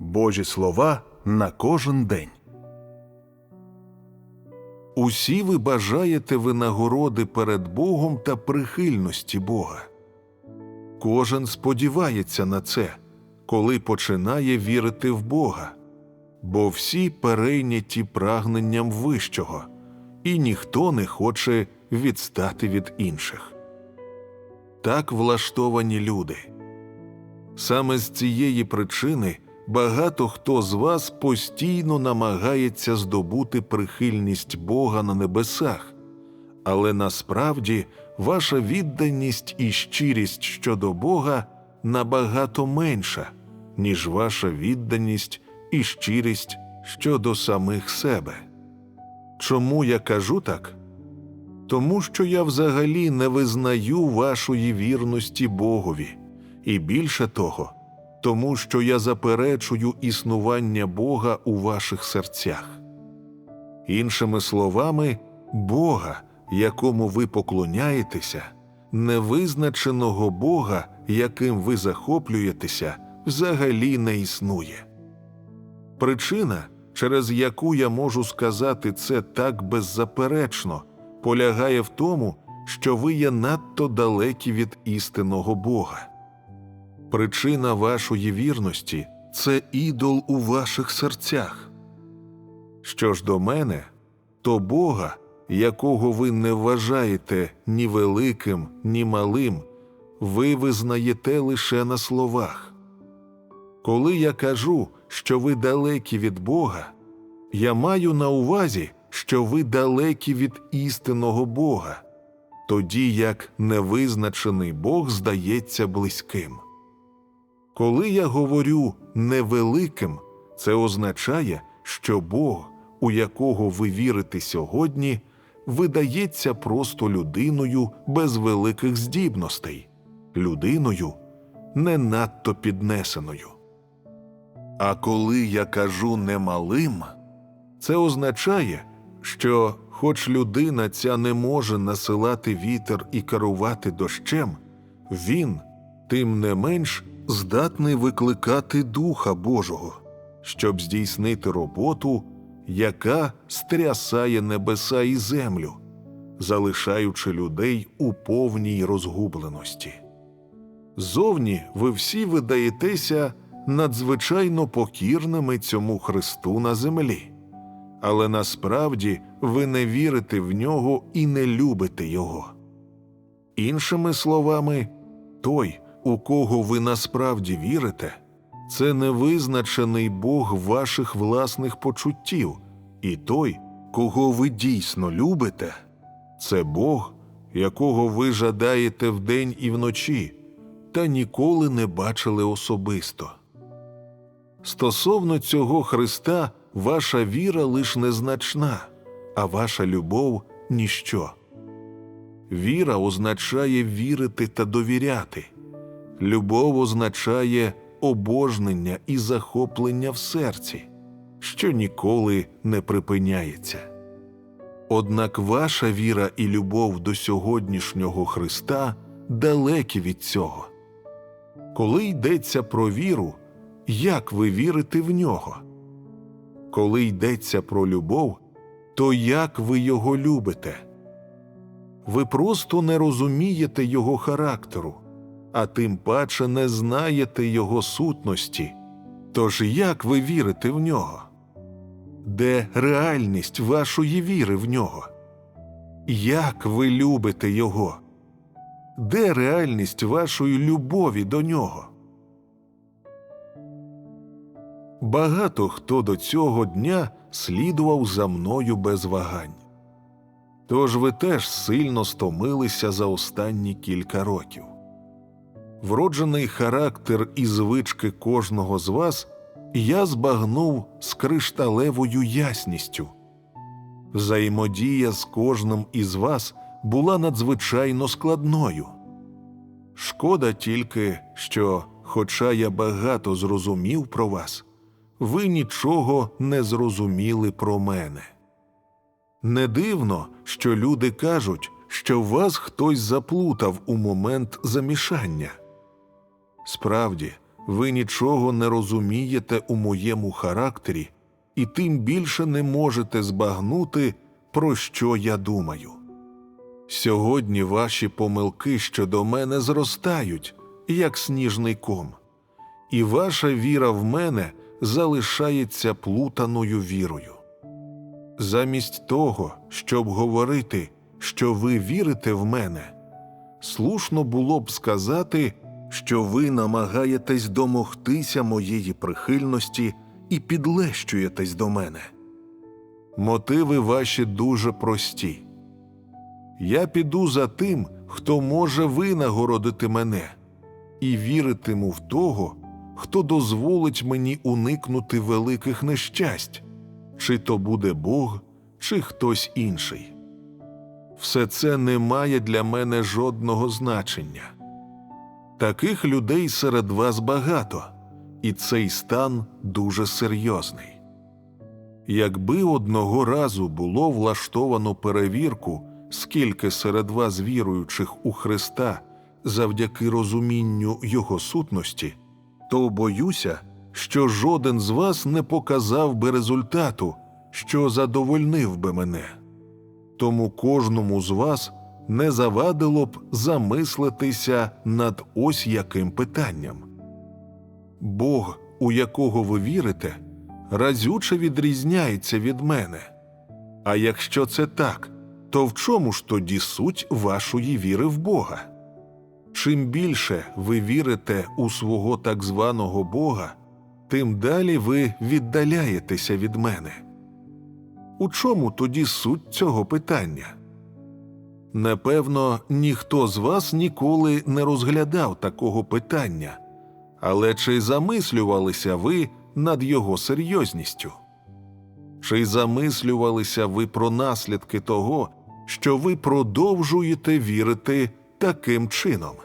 Божі слова на кожен день. Усі ви бажаєте винагороди перед Богом та прихильності Бога. Кожен сподівається на це, коли починає вірити в Бога, бо всі перейняті прагненням вищого, і ніхто не хоче відстати від інших. Так влаштовані люди. Саме з цієї причини багато хто з вас постійно намагається здобути прихильність Бога на небесах, але насправді ваша відданість і щирість щодо Бога набагато менша, ніж ваша відданість і щирість щодо самих себе. Чому я кажу так? Тому що я взагалі не визнаю вашої вірності Богові, і більше того, тому що я заперечую існування Бога у ваших серцях. Іншими словами, Бога, якому ви поклоняєтеся, невизначеного Бога, яким ви захоплюєтеся, взагалі не існує. Причина, через яку я можу сказати це так беззаперечно, полягає в тому, що ви є надто далекі від істинного Бога. Причина вашої вірності це ідол у ваших серцях. Що ж до мене, то Бога, якого ви не вважаєте ні великим, ні малим, ви визнаєте лише на словах. Коли я кажу, що ви далекі від Бога, я маю на увазі, що ви далекі від істинного Бога, тоді як невизначений Бог здається близьким. Коли я говорю невеликим, це означає, що Бог, у якого ви вірите сьогодні, видається просто людиною без великих здібностей, людиною не надто піднесеною. А коли я кажу немалим, це означає, що, хоч людина ця не може насилати вітер і керувати дощем, він, тим не менш, здатний викликати Духа Божого, щоб здійснити роботу, яка стрясає небеса і землю, залишаючи людей у повній розгубленості. Зовні ви всі видаєтеся надзвичайно покірними цьому Христу на землі, але насправді ви не вірите в нього і не любите Його. Іншими словами, той, у кого ви насправді вірите, це невизначений Бог ваших власних почуттів, і той, кого ви дійсно любите, це Бог, якого ви жадаєте вдень і вночі, та ніколи не бачили особисто. Стосовно цього Христа, ваша віра лиш незначна, а ваша любов ніщо. Віра означає вірити та довіряти. Любов означає обожнення і захоплення в серці, що ніколи не припиняється. Однак ваша віра і любов до сьогоднішнього Христа далекі від цього. Коли йдеться про віру, як ви вірите в нього? Коли йдеться про любов, то як ви його любите? Ви просто не розумієте його характеру а тим паче не знаєте його сутності. Тож як ви вірите в нього? Де реальність вашої віри в нього? Як ви любите Його? Де реальність вашої любові до нього? Багато хто до цього дня слідував за мною без вагань. Тож ви теж сильно стомилися за останні кілька років вроджений характер і звички кожного з вас я збагнув з кришталевою ясністю. Взаємодія з кожним із вас була надзвичайно складною. Шкода тільки, що, хоча я багато зрозумів про вас, ви нічого не зрозуміли про мене. Не дивно, що люди кажуть, що вас хтось заплутав у момент замішання. Справді, Ви нічого не розумієте у моєму характері, і тим більше не можете збагнути, про що я думаю. Сьогодні ваші помилки щодо мене зростають, як сніжний ком, і ваша віра в мене залишається плутаною вірою. Замість того, щоб говорити, що ви вірите в мене, слушно було б сказати, що ви намагаєтесь домогтися моєї прихильності і підлещуєтесь до мене. Мотиви ваші дуже прості. Я піду за тим, хто може винагородити мене, і віритиму в того, хто дозволить мені уникнути великих нещасть, чи то буде Бог, чи хтось інший. Все це не має для мене жодного значення. Таких людей серед вас багато, і цей стан дуже серйозний. Якби одного разу було влаштовано перевірку, скільки серед вас віруючих у Христа завдяки розумінню Його сутності, то боюся, що жоден з вас не показав би результату, що задовольнив би мене. Тому кожному з вас не завадило б замислитися над ось яким питанням. Бог, у якого ви вірите, разюче відрізняється від мене. А якщо це так, то в чому ж тоді суть вашої віри в Бога? Чим більше ви вірите у свого так званого Бога, тим далі ви віддаляєтеся від мене. У чому тоді суть цього питання? Напевно, ніхто з вас ніколи не розглядав такого питання, але чи замислювалися ви над його серйозністю? Чи замислювалися ви про наслідки того, що ви продовжуєте вірити таким чином?